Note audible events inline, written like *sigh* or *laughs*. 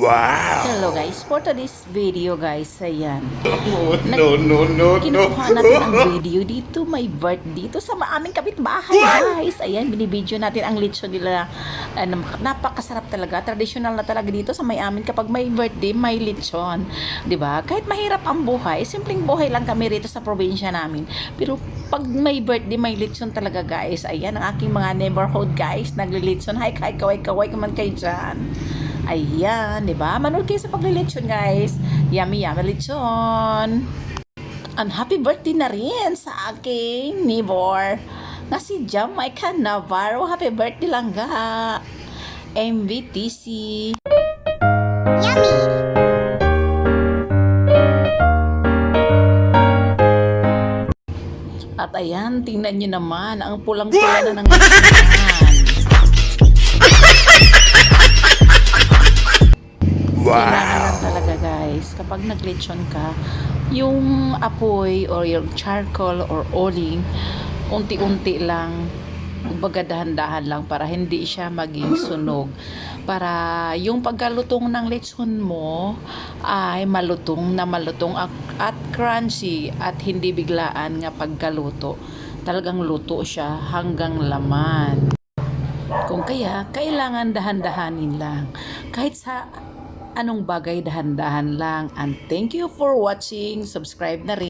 Wow! Hello guys, for today's video guys, ayan. Oh, *laughs* no, no, no, no. Kinuha natin ang video dito, may birth dito sa aming kapitbahay guys. Ayan, binibideo natin ang lechon nila. Ano, napakasarap talaga, traditional na talaga dito sa may amin kapag may birthday, may lechon. ba? Kahit mahirap ang buhay, simpleng buhay lang kami rito sa probinsya namin. Pero pag may birthday, may lechon talaga guys. Ayan, ang aking mga neighborhood guys, naglilechon. Hi, kaway, kaway ka man kayo dyan. Ayan, di ba? Manood kayo sa paglilitsyon, guys. Yummy, yummy lechon. And happy birthday na rin sa aking neighbor na si Jamaica Navarro. Happy birthday lang ga. MVTC. At ayan, tingnan nyo naman, ang pulang-pula na ng *laughs* kapag naglechon ka, yung apoy or yung charcoal or oling, unti-unti lang, kumbaga dahan-dahan lang para hindi siya maging sunog. Para yung pagkalutong ng lechon mo ay malutong na malutong at, crunchy at hindi biglaan nga pagkaluto. Talagang luto siya hanggang laman. Kung kaya, kailangan dahan-dahanin lang. Kahit sa anong bagay dahan-dahan lang. And thank you for watching. Subscribe na rin.